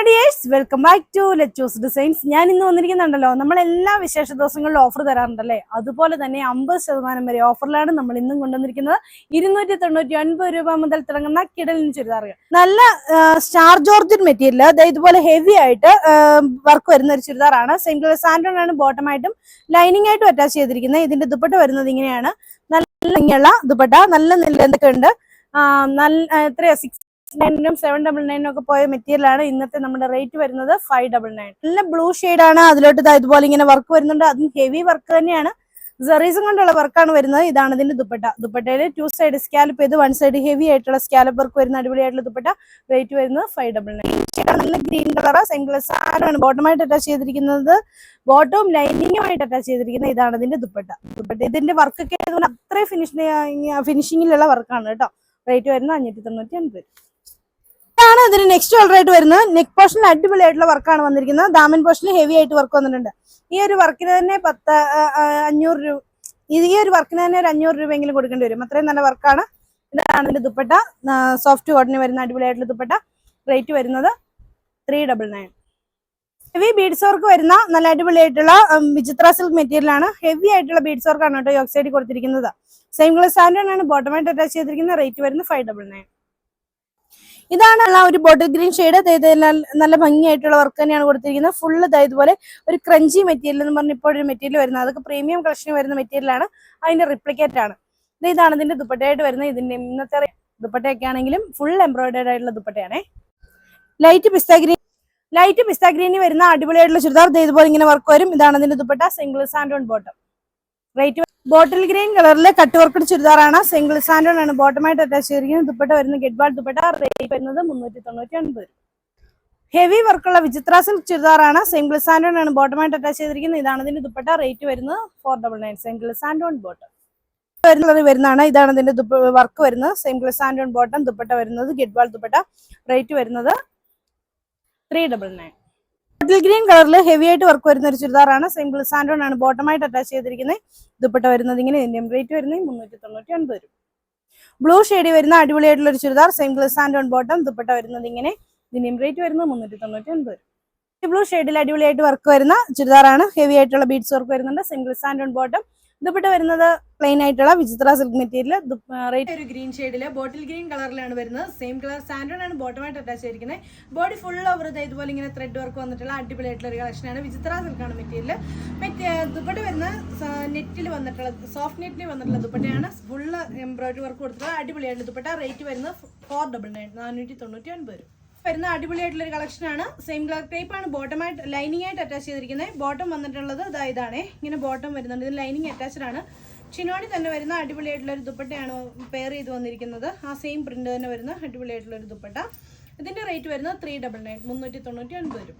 Hello dears welcome back to Lechu's designs ഞാൻ ഇന്ന് വന്നിരിക്കുന്നുണ്ടല്ലോ. നമ്മൾ എല്ലാ വിശേഷ ദിവസങ്ങളിലും ഓഫർ തരാറുണ്ടല്ലേ? അതുപോലെ തന്നെ അമ്പത് ശതമാനം വരെ ഓഫറിലാണ് നമ്മൾ ഇന്നും കൊണ്ടുവന്നിരിക്കുന്നത്. ഇരുന്നൂറ്റി തൊണ്ണൂറ്റി ഒൻപത് രൂപ മുതൽ തുടങ്ങുന്ന കിടലിന് ചുരിദാറുകൾ. നല്ല സ്റ്റാർ ജോർജിൻ മെറ്റീരിയൽ ഇതുപോലെ ഹെവി ആയിട്ട് വർക്ക് വരുന്ന ഒരു ചുരിദാറാണ്. സെയിം കളർ സാൻഡോൺ ആണ് ബോട്ടമായിട്ടും ലൈനിങ് ആയിട്ടും അറ്റാച്ച് ചെയ്തിരിക്കുന്നത്. ഇതിന്റെ ദുപ്പട്ട വരുന്നത് ഇങ്ങനെയാണ്. നല്ല ഭംഗിയുള്ള ദുപ്പട്ട നല്ല നെല്ലെന്തൊക്കെ ഉണ്ട് നല്ല എത്രയാ? സിക്സ് നയനും സെവൻ ഡബിൾ നയനും ഒക്കെ പോയ മെറ്റീരിയലാണ് ഇന്നത്തെ നമ്മുടെ റേറ്റ് വരുന്നത് ഫൈവ് ഡബിൾ നയൻ നല്ല ബ്ലൂ ആണ്. അതിലോട്ട് ഇതുപോലെ ഇങ്ങനെ വർക്ക് വരുന്നുണ്ട്. അതും ഹെവി വർക്ക് തന്നെയാണ്. സെറീസും കൊണ്ടുള്ള വർക്കാണ് വരുന്നത്. ഇതാണ് ഇതിന്റെ ദുപ്പട്ട. ദുപ്പട്ടയിൽ ടു സൈഡ് സ്കാലപ്പ് ചെയ്ത് വൺ സൈഡ് ഹെവി ആയിട്ടുള്ള സ്കാലപ്പ് വർക്ക് വരുന്ന അടിപൊളിയായിട്ടുള്ള ദുപ്പട്ട റേറ്റ് വരുന്നത് ഫൈവ് ഡബിൾ നയൻ നല്ല ഗ്രീൻ കളർ സെയിം കളർ സാധനമാണ് ബോട്ടമായിട്ട് അറ്റാച്ച് ചെയ്തിരിക്കുന്നത്. ബോട്ടവും ലൈനിങ്ങുമായിട്ട് അറ്റാച്ച് ചെയ്തിരിക്കുന്നത് ഇതാണ് ഇതിന്റെ ദുപ്പട്ട. ദുപ്പട്ട ഇതിന്റെ വർക്കൊക്കെ അത്രയും ഫിനിഷിംഗ് ഫിനിഷിങ്ങിലുള്ള വർക്കാണ് കേട്ടോ. റേറ്റ് വരുന്നത് അഞ്ഞൂറ്റി തൊണ്ണൂറ്റി അൻപത് ഇതാണ് ഇതിന് നെക്സ്റ്റ് കളറായിട്ട് വരുന്നത്. നെക്ക് പോർഷനിൽ അടിപൊളിയായിട്ടുള്ള വർക്കാണ് വന്നിരിക്കുന്നത്. ദാമൻ പോർഷനിൽ ഹെവി ആയിട്ട് വർക്ക് വന്നിട്ടുണ്ട്. ഈ ഒരു വർക്കിന് തന്നെ പത്ത് അഞ്ഞൂറ് രൂപ ഈ ഒരു വർക്കിന് തന്നെ ഒരു അഞ്ഞൂറ് രൂപയെങ്കിലും കൊടുക്കേണ്ടി വരും. അത്രയും നല്ല വർക്കാണ് ഇതാണ് ഇതിന്റെ ദുപ്പട്ട. സോഫ്റ്റ് കോട്ടന് വരുന്ന അടിപൊളിയായിട്ടുള്ള ദുപ്പട്ട. റേറ്റ് വരുന്നത് three double nine heavy beads work വരുന്ന നല്ല അടിപൊളിയായിട്ടുള്ള വിചിത്ര സിൽക്ക് മെറ്റീരിയൽ ആണ്. ഹെവി ആയിട്ടുള്ള ബീഡ്സ് വർക്കാണ് കേട്ടോ യോക്സൈഡിൽ കൊടുത്തിരിക്കുന്നത്. സെയിം കളർ സാൻഡോൺ ആണ്. ബോട്ടമായിട്ട് അറ്റാച്ച് ചെയ്തിരിക്കുന്ന റേറ്റ് വരുന്നത് ഫൈവ് ഡബിൾ നയൻ ഇതാണ് ആ ഒരു ബോട്ടിൽ ഗ്രീൻ ഷെയ്ഡ് നല്ല ഭംഗിയായിട്ടുള്ള വർക്ക് തന്നെയാണ് കൊടുത്തിരിക്കുന്നത്. ഫുള്ള് ഇതുപോലെ ഒരു ക്രഞ്ചി മെറ്റീരിയൽ എന്ന് പറഞ്ഞ ഇപ്പോൾ ഒരു മെറ്റീരിയൽ വരുന്നത്. അതൊക്കെ പ്രീമിയം കളക്ഷൻ വരുന്ന മെറ്റീരിയലാണ് അതിന്റെ റിപ്ലിക്കേറ്റ് ആണ്. ഇത് ഇതാണ് ഇതിന്റെ ദുപ്പട്ടയായിട്ട് വരുന്നത്. ഇതിന്റെ ഇന്നത്തെ ദുപ്പട്ടയൊക്കെ ആണെങ്കിലും ഫുൾ എംബ്രോയിഡേഡ് ആയിട്ടുള്ള ദുപ്പട്ടയാണേ. Light pista green light pista ഗ്രീനിൽ വരുന്ന അടിപൊളിയായിട്ടുള്ള ചുരിദാർ ഇതുപോലെ ഇങ്ങനെ വർക്ക് വരും. ഇതാണ് ഇതിന്റെ dupatta single santoon bottom rate bottle green കളറിലെ കട്ട് വർക്കഡ് ചുരിദാറാണ്. സിംഗിൾ സാൻഡോൺ ആണ്. ബോട്ടമായിട്ട് അറ്റാച്ച് ചെയ്തിരിക്കുന്നത്. ദുപ്പട്ട വരുന്ന ഗെഡ്ബാൾ ബാൾ ദുപ്പട്ട. റേറ്റ് വരുന്നത് മുന്നൂറ്റി തൊണ്ണൂറ്റി ഒൻപത് ഹെവി വർക്കുള്ള വിചിത്ര സിൽക്ക് ചുരിദാറാണ്. സിംഗിൾ സാൻഡോൺ ആണ്. ബോട്ടമായിട്ട് അറ്റാച്ച് ചെയ്തിരിക്കുന്നത്. ഇതാണ് ഇതിന്റെ ദുപ്പട്ട. റേറ്റ് വരുന്നത് four double nine single santoon bottom വരുന്നത് വരുന്നതാണ്. ഇതാണ് ഇതിന്റെ വർക്ക് വരുന്നത്. സിംഗിൾ സാൻഡോൺ ബോട്ടം ദുപ്പട്ട വരുന്നത് ഗെഡ്ബാൾ ബാൾ ദുപ്പട്ട. റേറ്റ് വരുന്നത് three double nine bottle green കളറിൽ ഹെവി ആയിട്ട് വർക്ക് വരുന്ന ഒരു ചുരിദാറാണ്. സിമ്പിൾ സാൻഡോൺ ആണ്. ബോട്ടമായിട്ട് അറ്റാച്ച് ചെയ്തിരിക്കുന്നത് ദുപ്പട്ട വരുന്നത് ഇങ്ങനെ ഇതിന്റെ റേറ്റ് വരുന്നത് മുന്നൂറ്റി തൊണ്ണൂറ്റി ഒൻപത് രൂപ. ബ്ലൂ ഷെയ്ഡ് വരുന്ന അടിപൊളിയായിട്ടുള്ള ഒരു churidar. Single santoon bottom dupatta വരുന്നത് ഇങ്ങനെ ഇതിന്റെയും റേറ്റ് വരുന്നത് മുന്നൂറ്റി തൊണ്ണൂറ്റി ഒൻപത് ബ്ലൂ ഷെയ്ഡിൽ അടിപൊളിയായിട്ട് വർക്ക് വരുന്ന ചുരിദാറാണ്. ഹെവി ആയിട്ടുള്ള ബീഡ്സ് വർക്ക് വരുന്നുണ്ട്. സിംഗിൾ സാൻഡോൺ ബോട്ടം ദുപ്പട്ട വരുന്നത് പ്ലെയിൻ ആയിട്ടുള്ള വിചിത്ര സിൽക്ക് മെറ്റീരിയൽ റേറ്റ് ഒരു ഗ്രീൻ ഷെയ്ഡിൽ ബോട്ടിൽ ഗ്രീൻ കളറിലാണ് വരുന്നത്. സെയിം കളർ സാൻഡേർഡ് ആണ് ബോട്ടമായിട്ട് അറ്റാച്ച് ചെയ്തിരിക്കുന്നത് ബോഡി ഫുൾ ഓവർ ഇതുപോലെ ഇങ്ങനെ ത്രെഡ് വർക്ക് വന്നിട്ടുള്ള അടിപൊളി ആയിട്ടുള്ള ഒരു കളക്ഷനാണ് വിചിത്ര സിൽക്കാണ് മെറ്റീരിയൽ ദുപ്പട്ട വരുന്ന നെറ്റിൽ വന്നിട്ടുള്ള സോഫ്റ്റ് നെറ്റിൽ വന്നിട്ടുള്ള ദുപ്പട്ടയാണ്. ഫുള്ള് എംബ്രോയിഡറി വർക്ക് കൊടുത്തിട്ടുള്ള അടിപൊളിയായിട്ടുള്ള ദുപ്പട്ട. റേറ്റ് വരുന്നത് ഫോർ ഡബിൾ നയൻ നാനൂറ്റി തൊണ്ണൂറ്റി ഒൻപത് രൂപ. വരുന്ന അടിപൊളിയായിട്ടുള്ള ഒരു കളക്ഷനാണ് സെയിം കളർ ടൈപ്പ് ആണ്. ബോട്ടമായിട്ട് ലൈനിങ് ആയിട്ട് അറ്റാച്ച് ചെയ്തിരിക്കുന്നത് ബോട്ടം വന്നിട്ടുള്ളത് ഇതാ ഇതാണ്. ഇങ്ങനെ ബോട്ടം വരുന്നുണ്ട്. ഇത് ലൈനിങ് അറ്റാച്ച്ഡ് ആണ്. ചിനോണി തന്നെ വരുന്ന അടിപൊളിയായിട്ടുള്ള ഒരു ദുപ്പട്ടയാണ് പെയർ ചെയ്ത് വന്നിരിക്കുന്നത്. ആ സെയിം പ്രിന്റ് തന്നെ വരുന്ന അടിപൊളിയായിട്ടുള്ള ഒരു ദുപ്പട്ട. ഇതിന്റെ റേറ്റ് വരുന്നത് ത്രീ ഡബിൾ നയൻ മുന്നൂറ്റി തൊണ്ണൂറ്റി ഒൻപത് രൂപ.